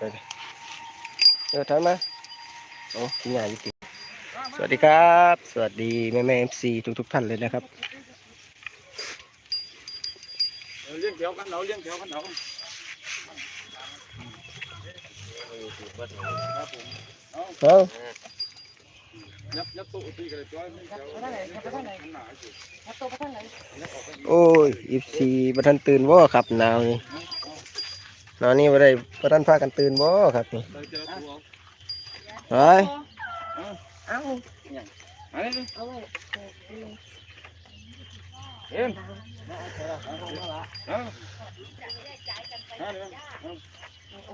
ไปเลยเดี๋ยวถอยมาโอ้พี่ใหญ่จริงสวัสดีครับ สวัสดีแม่แม่เอฟซีทุกทุกๆท่านเลยนะครับเลี้ยงแถวกันเราเลี้ยงแถวกันเราเอายับยับตู้ตีกันเลยจ้อยแถวหนาโอ้ยอีฟซีประทันตื่นบ่ครับหนาวนี่ห นอนนี่บ่ได้ประทันพากันตื่นบ่ครับนี่เราเอตัวเฮ้ยเอาอันนี้เอ็ม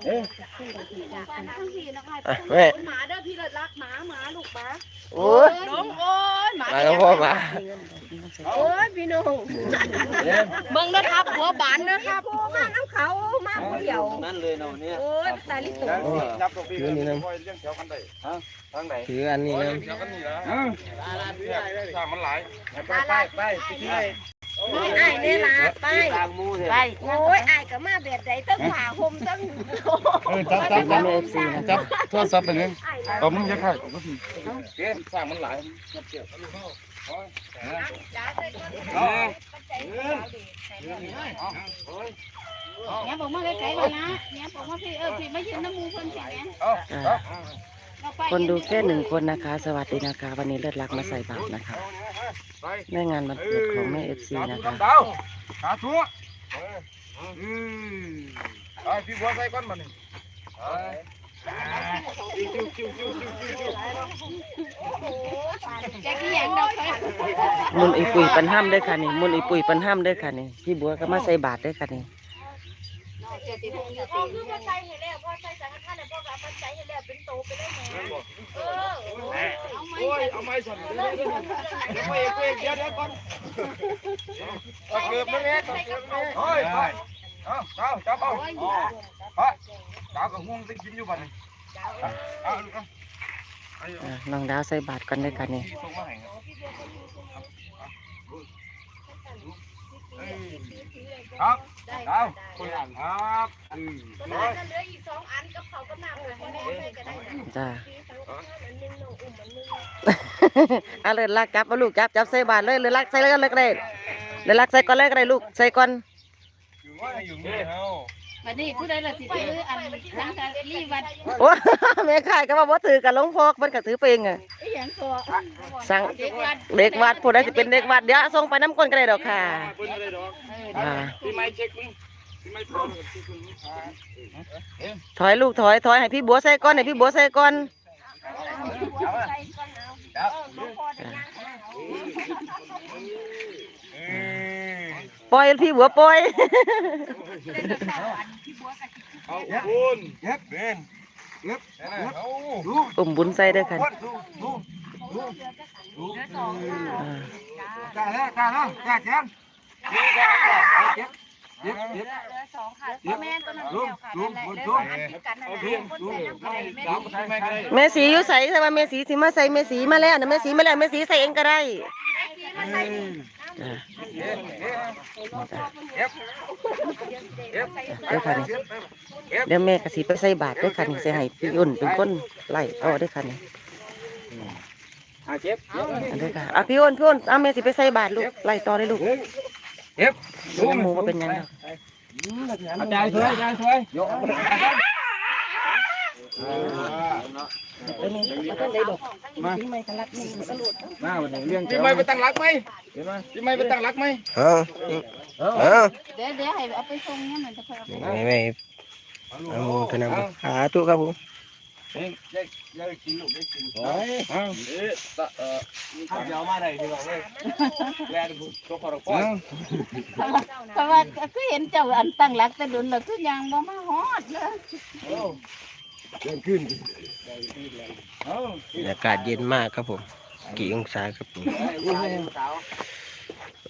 เอ็มอะแม่หมาเด้อพี่เลิศรักหมาหมาลูกหมาโอ้ยน้องโอ้ยหมามาแล้วพ่อมาโอ้ยพี่น้องเบิ่งนะครับหัวบานนะครับมาน้ำเขามาผู้เดียวนั่นเลยเนาะเนี่ย โอ้ยตายลิตุยับตัวพี่เลี้ยงแถวกันได้ฮะทางไหนถืออันนี้นะ เลี้ยงแถวกันนี่ละสร้างมันหลายไปไปไปไปที่ไหนไม่ไอ้เนี่ยละไปไปโอ้ยไอ้ก็มาแบบใดตั้งผ่าห่มตั้งเออจับจับจับเอฟซีนะจับโทรศัพท์ไปเลยเอามึงจะใครก็พี่เกมสร้างมันหลายเกี่ยวเนี่ยบอกมาไกลๆเลยนะเนี่ยบอกว่าพี่เออพี่ไม่ยืนน้ำมูเพิ่นสิเนี่ย เอาเอาเราไป คนดูแค่หนึ่งคนนะคะ สวัสดีนะคะ วันนี้เลือดรักมาใส่บาตรนะคะไปแม่งานวันเกิดของแม่เอฟซีสานะธุคะดาวสาธุอืมไอพี่บัวใส่ก้อนมันนี่จิ้วจิ้วจิ้วจิ้วจิ้วจิ้วแกกี่อย่างเราเคยมุนอีปุ๋ยปันห้ามด้วยค่ะนี่มุนอีปุ๋ยปันห้ามด้วยค่ะนี่พี่บัวก็มาใส่บาตรด้วยค่ะนี่ จติพ่อคือพ่อใจเห็นแล้วพ่อใจสังฆทานเนี่ยพ่อก็พ่อใจเห็นแล้วเป็นโตไปได้แม่เออโอ้ยเอาไม้สั่นเดี๋ยวเดี๋ยวเดี๋ยวไปเอกเดี๋ยวเดี๋ยวก่อนเอาเกือบแล้วแม่เกือบแล้วเฮ้ยไปเอาเอาจับเอาไปจับกับห่วงที่กินอยู่บ้านนี่เอาลูกเอาอะน้องดาวใส่บาตรกันด้วยค่ะนี่ ที่ส่งมาให้ ครับครับคุณอ่านครับอืมตอนนั้นเหลืออีกสองอันกับเขากับน้ำเลยให้แม่ให้ก็ได้นะจ้าพี่สังฆทานอันนึงน้องอุ้มอันนึงอะเลือดรักจับมาลูกจับจับใส่บาตรเลยเลือดรักใส่เลยกันเลยก็ได้เลือดรักใส่ก่อนเลยก็ได้ลูกใส่ก่อนอยู่ว่าอยู่นี่เฮา วันนี้ผู้ใดล่ะสิซื้ออันสังกัดรีวัดโอ้แม่ข่ายก็ว่าบ่ถือกับหลวงพ่อมันก็ถือไปเองอะไอ้หยังตัวสั่งเด็กวัดเด็กวัดผู้ใดสิเป็นเด็กวัดเดี๋ยวส่งไปน้ำก้นก็ได้ดอกค่ะเพิ่นอะไรดอกอ่าพี่ไม้เช็คมึงพี่ไม้พร้อมที่คุณถอยลูกถอยถอยให้พี่บัวใส่ก่อนให้พี่บัวใส่ก่อน ปล่อยพี่บัวปล่อยเอาคุณเย็บเป็นเย็บเอาอุ่มบุญใส่ด้วยกันดูดูดูดูอ่ากล้าแล้วกล้าแล้วกล้าแจ้งเย็บเย็บเย็บเย็บสองค่ะพ่อแม่ตัวนั้นแล้วค่ะนั่นแหละเด้ออันคือกันนั่นแหละคนใส่น้ำไก่แม่ดาวใช้ไหมก็ได้แม่สีอยู่ใส่ใส่ว่าแม่สีสิมาใส่แม่สีมาแล้วนะแม่สีมาแล้วแม่สีใส่เองก็ได้จ้ะเย็บเย็ บเย็บเด้อค่ะนี่เดี๋ยวแม่กสิไปใส่บาตรด้วยค่ะนี่ใส่ให้พี่อุ่นเป็นคนไล่ต่อด้วยค่ะนี่อะเจ็บอันเด้อค่ะอะพี่อุ่นพี่อุ่นเอาแม่สิไปใส่บาตรลูกไล่ต่อเลยลูกเย็บน้ำหมูมาเป็นหยังดอกอาจารย์ช่วยอาจารย์ช่วยยก มามาวันนี้เรื่องพี่ไม่ไปตั้งรักไหมพี่ไม่ไปตั้งรักไหมเอาเอาเดี๋ยวเดี๋ยวให้เอาไปส่งเนี่ยมันจะเพิ่มไม่ไม่เอาเถอะนะสาธุครับผมเอ้ยได้ได้กินลูกได้กินเฮ้ยเอ้าเอ๊ะเอ่อเดี๋ยวมาได้ดีกว่าเว้ยแลดูก็พอเราป้อนเพราะว่าคือเห็นเจ้าอันตั้งหลักแต่ดุนแล้วคือยังบ่มาฮอดเลย เดินขึ้นเอ้าอากาศเย็นมากครับผม กี่องศาครับผม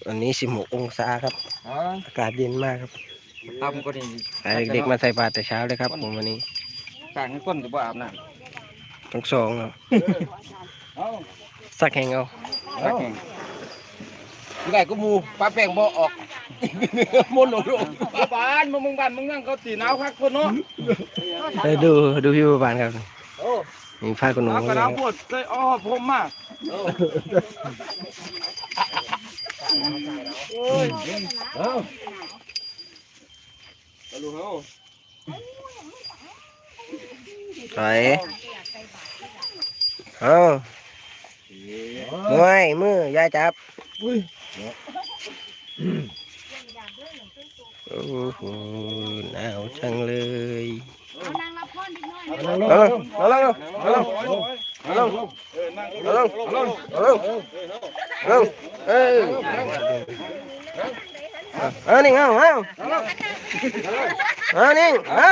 วันนี้ 16 องศาครับ อากาศเย็นมากครับทำก็ดีพาเด็กๆมาใส่บาตรแต่เช้าเลยครับผมวันนี้ต่างก้นจะบ่อาบน้ทั้งสองเอาำเอ้าสักแห่งเอาสักแห่งที่ไหนก็มูปลาแป้งบ่ออกก มนต์หลงบ้านมึงมึงบ้านมึงนั่งเขาตีหนาวคักคนเนาะไปดูดูพี่บัวบานครับมีผ้าขนหนูหนาวกระหนาวปวดเลยอ๋อผมมากถอยเอามวยมือยายจับ โอ้โหหนาวจังเลยเอานางรับพรนิดหน่อยเอาลงเอาลงเอาลงเอาลงเออนั่งเอาลงเอาลงเอาลงเอาลงเออเอานี่เอาเอาเอานี่เอา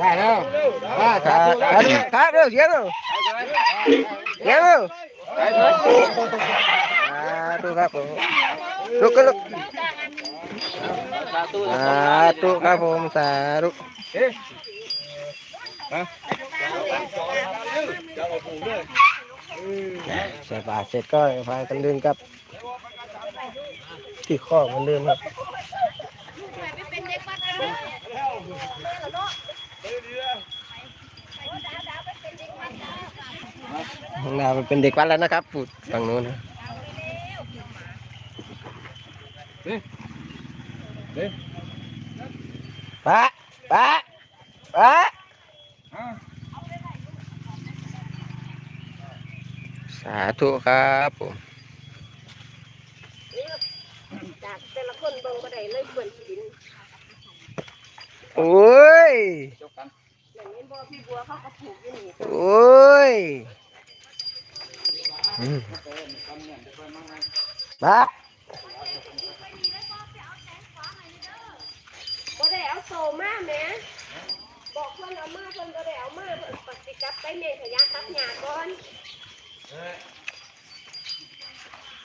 ได้แล้วได้ครับครับเร็วเสียงเร็วเสียงเร็วดูครับผมลุกก็ลุกสาธุครับผมสาธุใส่บาตรเสร็จก็พากันเดินกลับ ที่ข้อมันเดิมครับ เป็นเด็กวัดนะ ข้างหน้ามันเป็นเด็กวัดแล้วนะครับพูดฝั่งนู้นนะปะปะปะสาธุครับผมจากแต่ละคนเบิ่งบ่ได้เลยเพิ่นกินโอ้ยอย่างนี้บ่พี่บัวเขาก็ปลูกอยู่นี่ โอ้ย อืมปะบ่ได้เอาโซมาแหม่บอกเพิ่นเอามาเพิ่นบ่ได้เอามาเพิ่นปฏิกลับไปเมขยะตัดหญ้าก่อน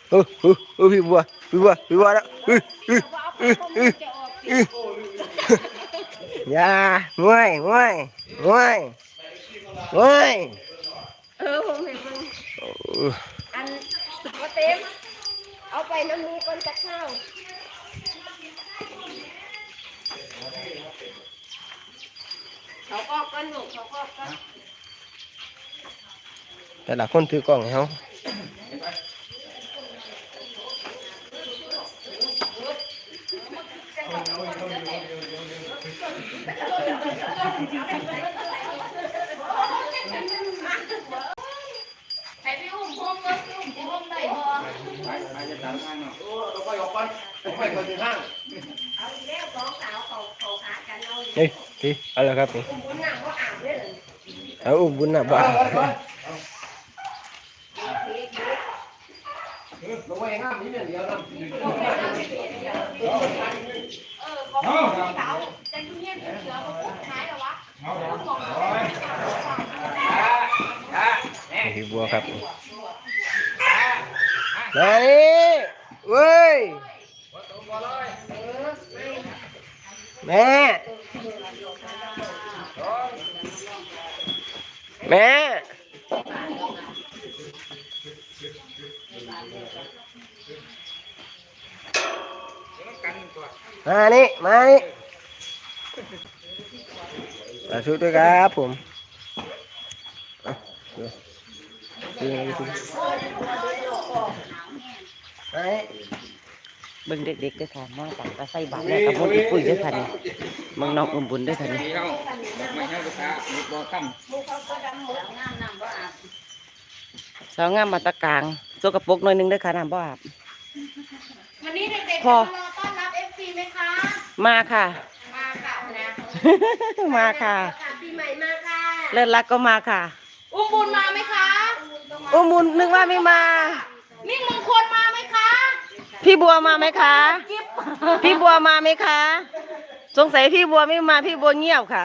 เออเออเออพี่บัวพี่บัวพี่บัวแล้วเออเออบ่เอาไปผมมันจะออกสิอย่ามวยมวยมวยมวยเออผมเห็นมัน โอ้อันบ่เต็ม เอาไปน้ำมูก่อนจักข้าวเขาก็ก่อนลูกเขาก็ก่อนแต่ละคนถือกล้องให้เขา ให้ไปอุ้มพงเงินอุ้มพงได้บ่ เอาอีกแล้วสองสาวเขาเขาหากันเอาอีกเฮ้ยพี่เอาละครับนี่อุ้มบุญน้ำก็อาบเลยเลยเอาอุ้มบุญนะบ้าเออของพี่สาวแต่คุณเนี่ยเป็นเสือเขาพูดท้ายเหรอวะพี่บัวครับมานี่เว้ยแม่แม่มานี่มานี่มาชุดด้วครับ ผมเอาเดี๋ยวดึงเอาไป ดึงมานี่เบิ่งเด็กๆด้วยค่ะน้องต่างก็ใส่บาตรแล้วกับมุกอีปุ้ยด้วยค่ะนี่เบิ่งน้องอุ้มบุญด้วยค่ะนี่นี่เราไม่ให้ลูกค้ามีบ่ตั้มสาวงามมาตะกลางโซกระปรกหน่อยหนึงด้วยค่ะน้ำบ่อาบวันนี้เด็กๆพอจะมารอต้อนรับเอฟซีไหมคะ มาค่ะ มาค่ะนะมาค่ะค่ะ ปีใหม่มาค่ะเลิศรักก็มาค่ะ อุ้มบุญมาไหมคะ อุ้มบุญนึกว่าไม่มา มิ่งมงคลมาไหมคะม พี่บัวมาไหมคะ พี่บัวมาไหมคะ สงสัยพี่บัวไม่มาพี่บัวเงียบค่ะ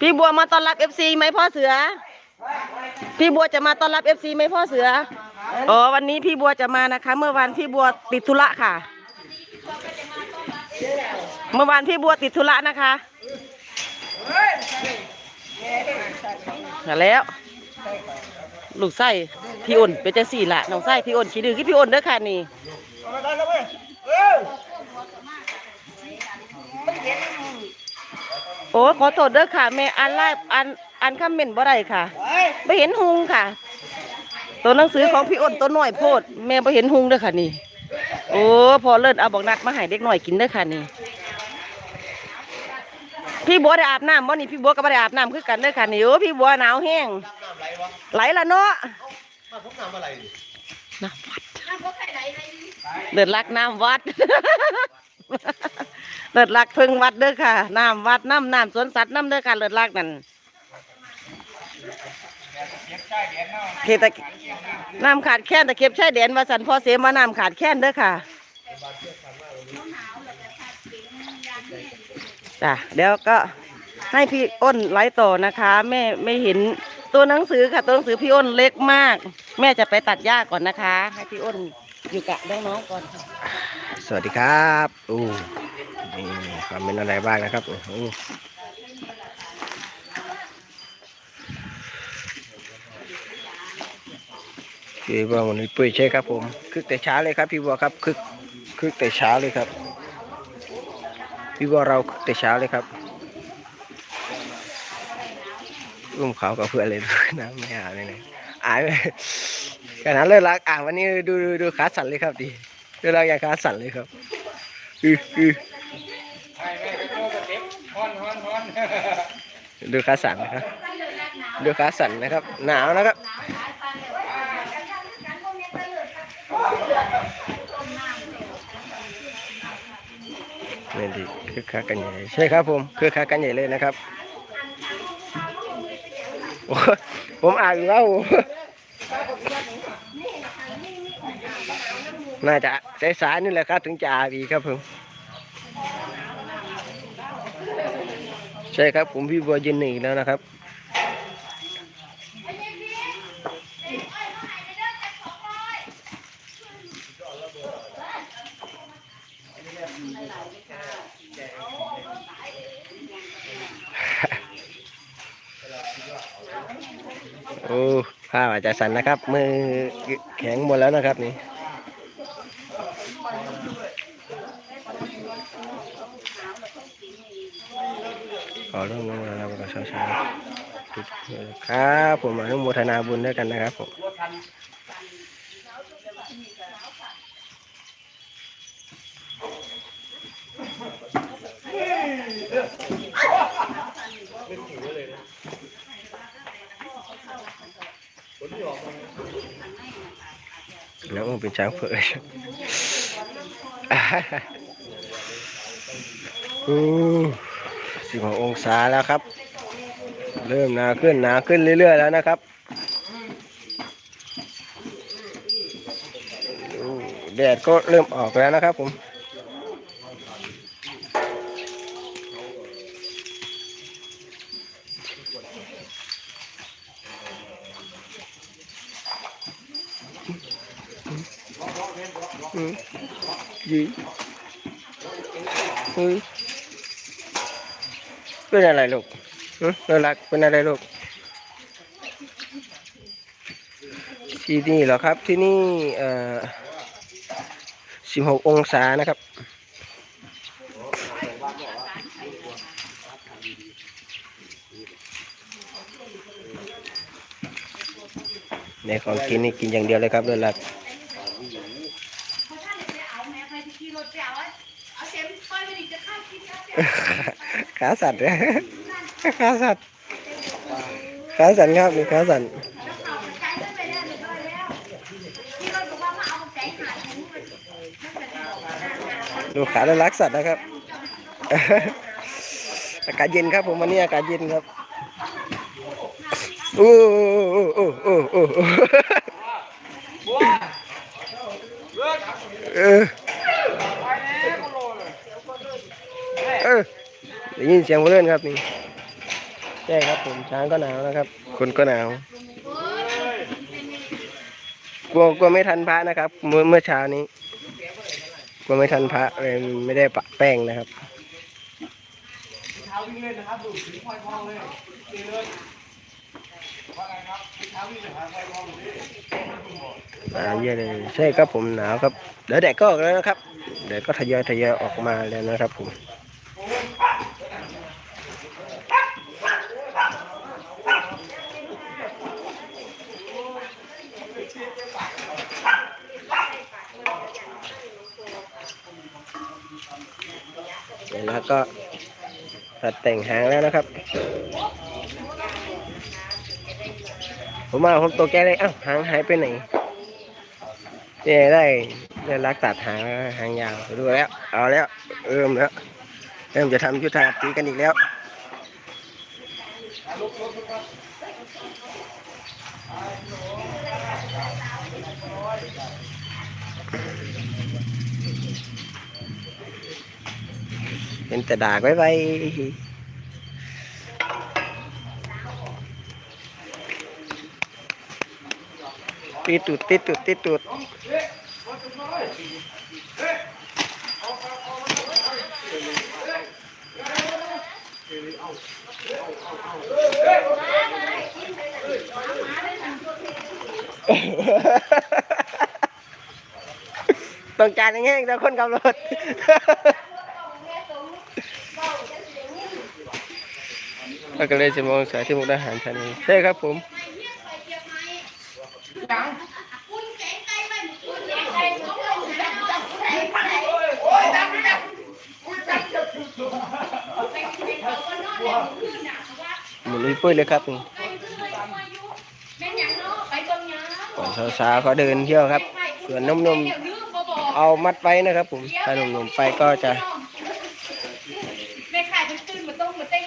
พี่บัวมาต้อนรับเอฟซีไหมพ่อเสือ พี่บัวจะมาต้อนรับเอฟซีไหมพ่อเสือ อ๋อวันนี้พี่บัวจะมานะคะ เมื่อวานพี่บัวติดธุระค่ะ เมื่อวานพี่บัวติดธุระนะคะมาแล้ว ลูกไส้พี่อ้นเป็นจังสี่ละน้องไส้พี่อ้นขี้ดื้อคือพี่อ้นเด้อค่ะนี่โอ้ขอโทษเด้อค่ะแม่อันไลฟ์อันอันคอมเมนต์บ่ได้ค่ะไม่เห็นหุงค่ะ ตัวหนังสือของพี่อ้นตัวน้อยโพด แม่ไม่เห็นหุงเด้อค่ะนี่ โอ้พอเลิศเอาบอกนักมาให้เด็กหน่อยกินเด้อค่ะนี่พี่บัวได้อาบน้ำบ่นี่พี่บัวก็ไ่ได้อาบน้ำคือกันเด้อค่ะนี่โอ้พี่บัวหนาวแห้ง ไหลละเนาะน้ำวัดเดือดรักน้ำวัดเลิศรักเพึ่งวัดเด้อค่ะ น้ำวัดน้ำน้ำสวนสัตว์น้ำเด้อค่ะเลิศรักนั่นเขตตะน้ำขาดแค้นตะเข็บชายแดนวาสันพอเสมาน้ำขาดแค้นเด้อค่ะจ้ะเดี๋ยวก็ให้พี่อ้นไลฟ์ต่อนะคะแม่ไม่เห็น ตัวหนังสือค่ะ ตัวหนังสือพี่อ้นเล็กมาก แม่จะไปตัดหญ้าก่อนนะคะ ให้พี่อ้นอยู่กับน้องๆก่อนค่ะสวัสดีครับอู้นี่คอมเมนต์อะไรบ้างนะครับโอ้โหพี่บัววันนี้ปุ้ยใช่ครับผมคึกแต่เช้าเลยครับ พี่บัวครับคึกคึกแต่เช้าเลยครับ พี่บัวเราคึกแต่เช้าเลยครับ อุ้มเขากับเพื่อนเลยด้วยนะไม่หาเลยนะอายขนาดเลิกรักอ่านวันนี้ดูดูดูขาสั่นเลยครับดีดูเราอย่างขาสั่นเลยครับอืออือดูขาสั่นนะครับ ดูขาสั่นนะครับ หนาวนะครับนี่ดีคือคักกันใหญ่ใช่ครับผมคือคักกันใหญ่เลยนะครับ ผมอ่านแล้ว น่าจะสายๆนี่แหละครับ ถึงจะอาบีครับผมใช่ครับผมพี่บัวยืนหนึ่งอีแล้วนะครับ โอ้ผ้าอาจจะสั่นนะครับ มือแข็งหมดแล้วนะครับนี่ขอเรื่องนี้มาแล้วก็ช้าๆทุกครับผมอนุโมทนาบุญด้วยกันนะครับผม แล้วมันเป็นช้างเผือกอู้สิบหกองศาแล้วครับ เริ่มหนาขึ้นหนาขึ้นเรื่อยๆแล้วนะครับแดดก็เริ่มออกแล้วนะครับผมอืมยีเฮ้ยเป็น อะไรลูกหึเรารักเป็นอะไรลูก ที่นี่เหรอครับ ที่นี่เอ่อสิบหกองศานะครับ ในของกินนี่กินอย่างเดียวเลยครับเลือดรัก ขาสั่นขาสั่นขาสั่นครับนี่ขาสั่นดูขาและรักสัตว์นะครับ อากาศเย็นครับผมวันนี้อากาศเย็นครับโอ้โอ้โอ้โอ้โอ้ ได้ยินเสียงผู้เล่นครับนี่ใช่ครับผมช้างก็หนาวนะครับ คนก็หนาวกลัวกลัวไม่ทันพระนะครับ เมื่อเมื่อเช้านี้กลัวไม่ทันพระเลยไม่ได้ปะแป้งนะครับอ่าเยอะเลยใช่ครับผมหนาวครับเดี๋ยวแดดก็ออกแล้วนะครับเดี๋ยวก็ทยอยทยอยออกมาแล้วนะครับผม เดี๋ยวแล้วก็ตัดแต่งหางแล้วนะครับ ผมมาผมตัวแกเลยอ้าวหางหายไปไหนเนี่ยได้ได้รักตัดหางหางยาวดูแล้ว เอาแล้วเริ่มแล้วเริ่มจะทำยุทธาตีกันอีกแล้ว เป็นแต่ด่าไว้ไว้ตีตุดตีตุดตีตุดต้องการอย่างงี้แต่คนขับรถ เราก็เลยจะมองสายที่มุกดาหารชันีใช่ครับผมหมุนเลยปุ้ยเลยครับนี่ก่อนสาวๆเขาเดินเที่ยวครับ ส่วนนมๆเอามัดไว้นะครับผมถ้าหนุ่มๆไปก็จะ แม่ขายจนตื่นมาต้มมาเต้ง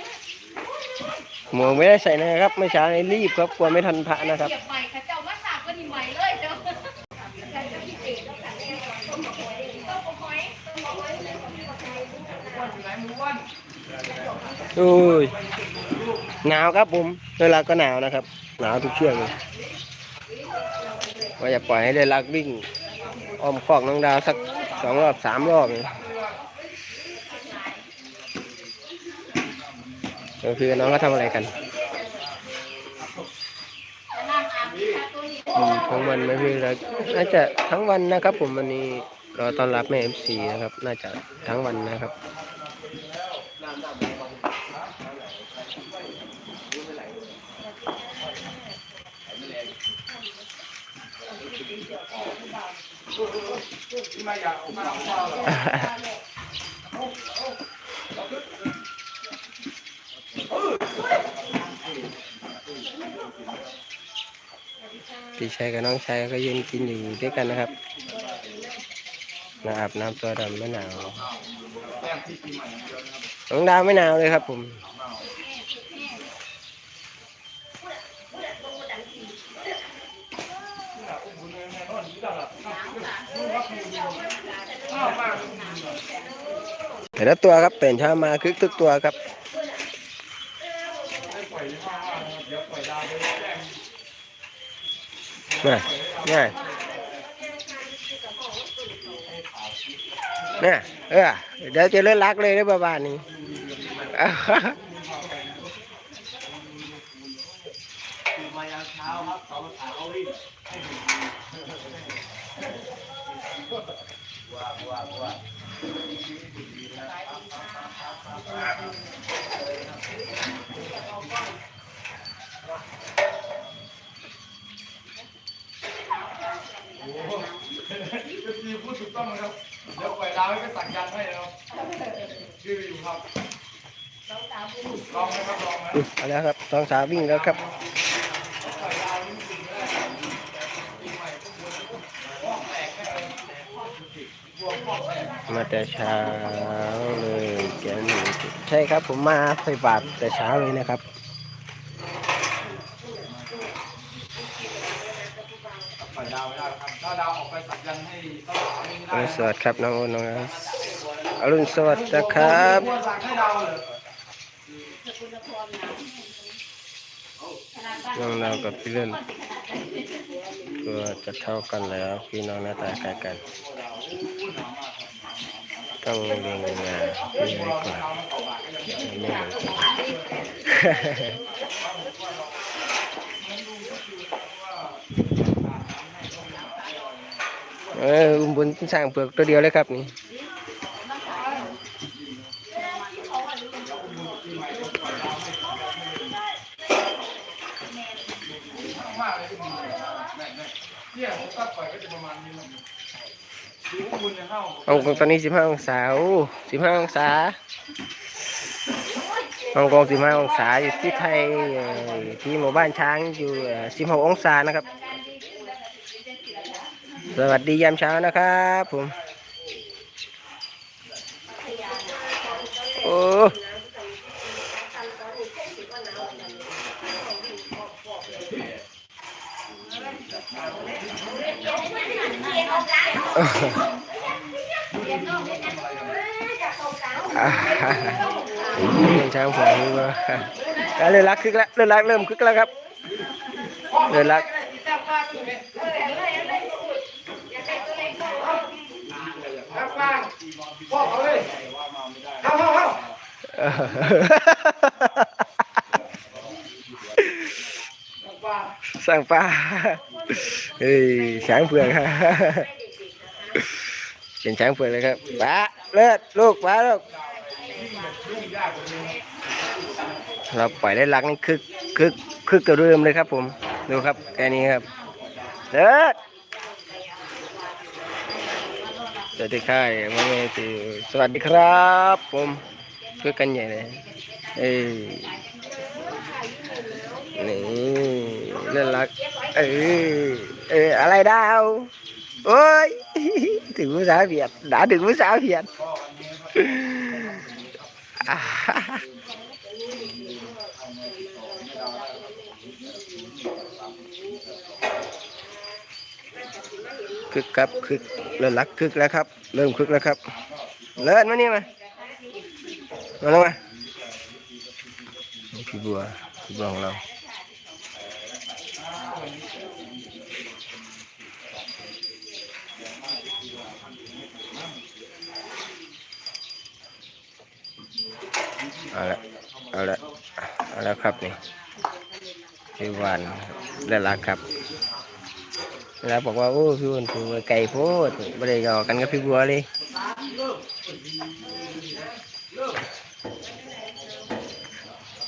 หมวกไม่ได้ใส่นะครับไม่ช้านี้รีบครับกลัวไม่ทันพระนะครับใหม่คะเจ้ามาสากก็นใหม่เลยเจ้าโอ้ยหนาวครับผมเวลาก็หนาวนะครับ หนาวทุกเชือกเลยว่าจะปล่อยให้ได้ลักวิ่งอ้อมคอกน้องดาวสักสองรอบสามรอบเลย ก็คือน้องเขาทำอะไรกันทั้งวันไม่พี่แล้วน่าจะทั้งวันนะครับ ผมวันนี้รอต้อนรับแม่เอฟซีนะครับ น่าจะทั้งวันนะครับ พี่ชายกับน้องชายก็ยืนกินอยู่ด้วยกันนะครับมาอาบน้ำตัวดำไม่หนาวน้องดาวไม่หนาวเลยครับผมแต่ละตัวครับตื่นช้ามาคึกทุกตัวครับ น่ะน่ะน่เออเดี๋ยวจะเล่นรักเลยได้บ้าณนี้ ต้องครับ เดี๋ยวปล่อยดาวให้ไปสั่งยันให้นะครับชื่ออยู่ครับ ลองนะครับลองนะอืมเอาแล้วครับสองสาววิ่งแล้วครับ มาแต่เช้าเลยแกงหมูใช่ครับผมมาใส่บาตรแต่เช้าเลยนะครับ ปล่อยดาวไม่ได้ครับถ้าดาวออกไปสั่ง อรุณสวัสดิ์ครับน้องโอนน้องอรุณสวัสดิ์นะครับน้องเรากับพี่เล่นก็จะเท่ากันแล้วพี่น้องหน้าตาคล้ายกัน ต้องเรียงงานพี่ไว้ก่อนไม่เหมือนกัน เอออุ้มบุญสร้างเปลือกตัวเดียวเลยครับนี่ฮ่องกงตอนนี้15องศาโอ้15องศาฮ่องกง15องศาอยู่ที่ไทยที่หมู่บ้านช้างอยู่เอ่อ16องศานะครับ สวัสดียามเช้านะครับผม โอ้อ่าเช้าผมนี่ว่าเริ่มรักคึกแล้วเริ่มรักเริ่มคึกแล้วครับเริ่มรัก พ่อเขาเลยเข้าเข้าเข้าสั่งปลาเฮ้ยช้างเผือกฮะเป็นช้างเผือกเลยครับปลาเลิศลูกปลาลูกเราปล่อยได้รักนี่คึกคึกคึกกระเริ่มเลยครับผม ดูครับแค่นี้ครับเลิศ สวัสดีครับมาเมติสวัสดีครับผมคือกันใหญ่เลยเอ้ยนี่เล่นรักเออเอออะไรดาวโอ้ยถึงภาษาเวียด đã ถึงภาษาเวียด คึกครับคึกเริ่มรักคึกแล้วครับ เริ่มคึกแล้วครับ เลิศมานี่มามาลงมาพี่บัวพี่บัวของเราเอาละเอาละเอาละครับนี่พี่วานได้รักครับ แล้วบอกว่าโอ้พี่วันปูไก่โพดไม่ได้หยอกกันกับพี่บัวเลย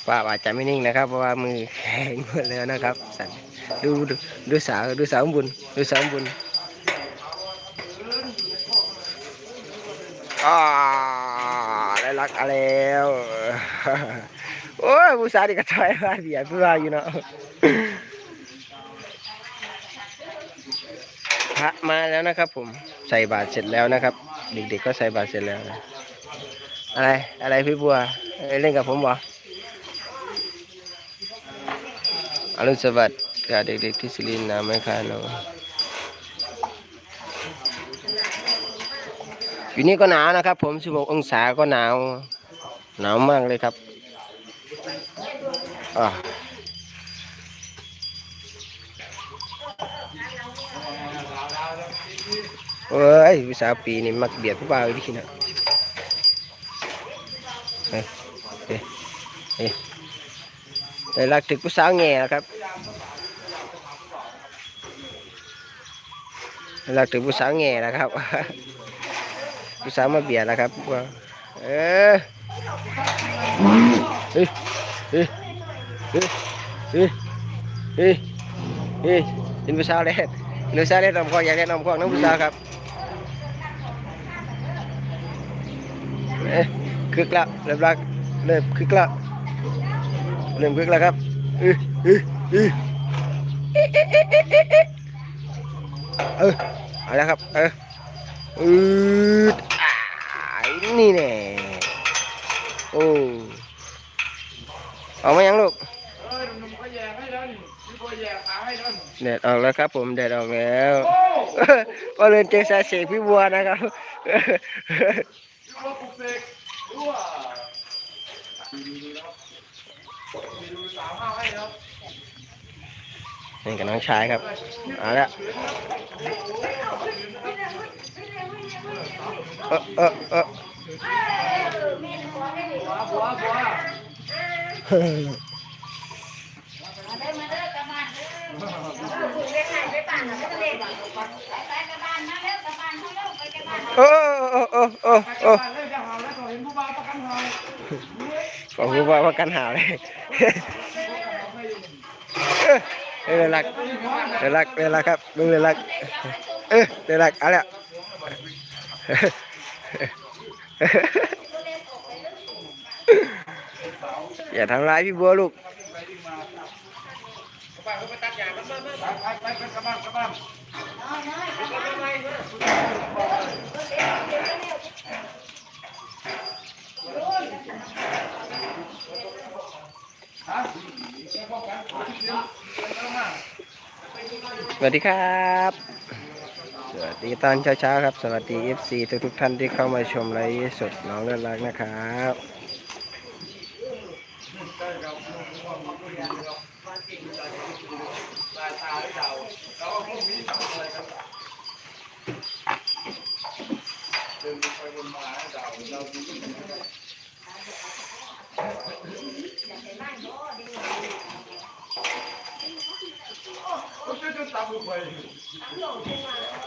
ป้าอาจจะไม่นิ่งนะครับ เพราะว่ามือแข็งหมดแล้วนะครับสั่นดูดูดูสาวดูสาวบุญดูสาวบุญอ่าได้รักอะไรแล้วโอ้ยผู้สาวนี่ก็ถอยมาเบียดผู้ว่าอยู่เนาะ พระมาแล้วนะครับ ผมใส่บาตรเสร็จแล้วนะครับ เด็กๆก็ใส่บาตรเสร็จแล้วนะอะไรอะไรพี่บัวเเล่นกับผมบ่อรุณสวัสดิ์กับเด็กๆที่สิรินทร์นะไม่ค่ะเนาะอยู่นี่ก็หนาวนะครับ ผม 16 องศาก็หนาว หนาวมากเลยครับอ่า เอ้ยวิสาปีนี่มักเบียดผู้บ่าวอีกทีนะเฮ้ยเฮ้ยเฮ้ยได้รักถึงผู้สาวแง่ครับได้รักถึงผู้สาวแง่แล้วครับผู้สาวมาเบียดแล้วครับว่าเออเฮ้ยเฮ้ยเฮ้ยเฮ้ยเฮ้ยเฮ้ยเห็นผู้สาวเล่นเห็นผู้สาวเล่นนำคอกอยากเล่นนำคอกน้องผู้สาวครับ เอ๊ะคึกละเริ่มรัเริ่มคึกละเริ่มคึกแล้วครับเออเออือเออเอาแล้ครับเอออืดอ่านี่แน่โอ้เอาไหมยังลูกเดดออกแล้วครับผมเดดออกแล้วก็เรียนเจอสาเสกพี่บัวนะครับ รถปลุบเสกด้วยดีครับดูสามห้าให้นครับนี่กับน้องชายครับเอาละเออเออเออบัวบัวาได้มาได้กลับมาถูเลขไหนไปปั่นหรืไม่ทะเลหรอก เออเออเออเออของผู้ว่าประกันหาเลยเออรักเออรักเออรักครับลุงเออรักเออเออรักเอาละอย่าทำร้ายพี่บัวลูก สวัสดีครับ สวัสดีตอนเช้าๆครับ สวัสดี FC ทุกๆท่านที่เข้ามาชมไลฟ์สดน้องเลิศรักนะครับ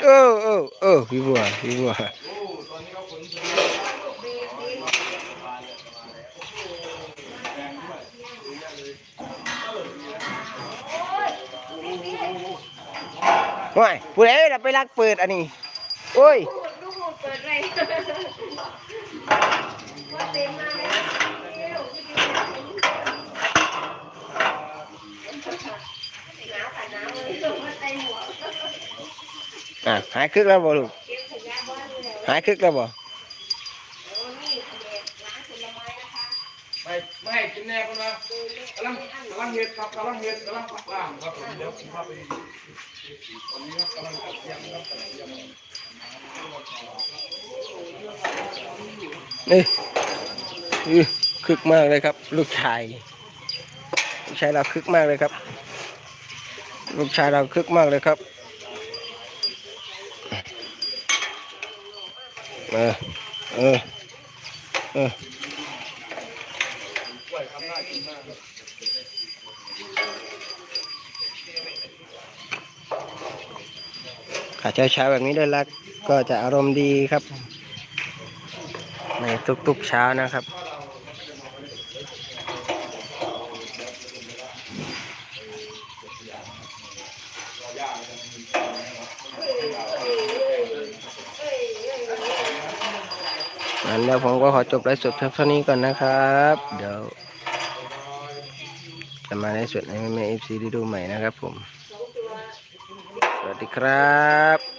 เออเออเออพี่บัวพี่บัวโอ้ยผู้ใดเราไปลักเปิดอันนี้โอ้ยดูหูเปิดเลยว่าเต็มมาเลย อะหายคึกแล้วบ่ลูกหายคึกแล้วบ่ไม่ไม่ให้กินแน่คนละกำลังกำลังเห็ดครับกำลังเห็ดกำลังล่างครับผมเดี๋ยวผมพาไปตอนนี้ครับกำลังเยังครับกำลังเยังนี่อื้อคึกมากเลยครับ ลูกชายลูกชายเราคึกมากเลยครับ ลูกชายเราคึกมากเลยครับ เออ เออ เออขาเช้าเช้าๆแบบนี้ด้วยรักก็จะอารมณ์ดีครับ ในทุกๆเช้านะครับ เดี๋ยวผมก็ขอจบไลฟ์สดเพียงเท่านี้ก่อนนะครับ เดี๋ยว จะมาไลฟ์สดให้แม่เอฟซีได้ดูใหม่นะครับผม สวัสดีครับ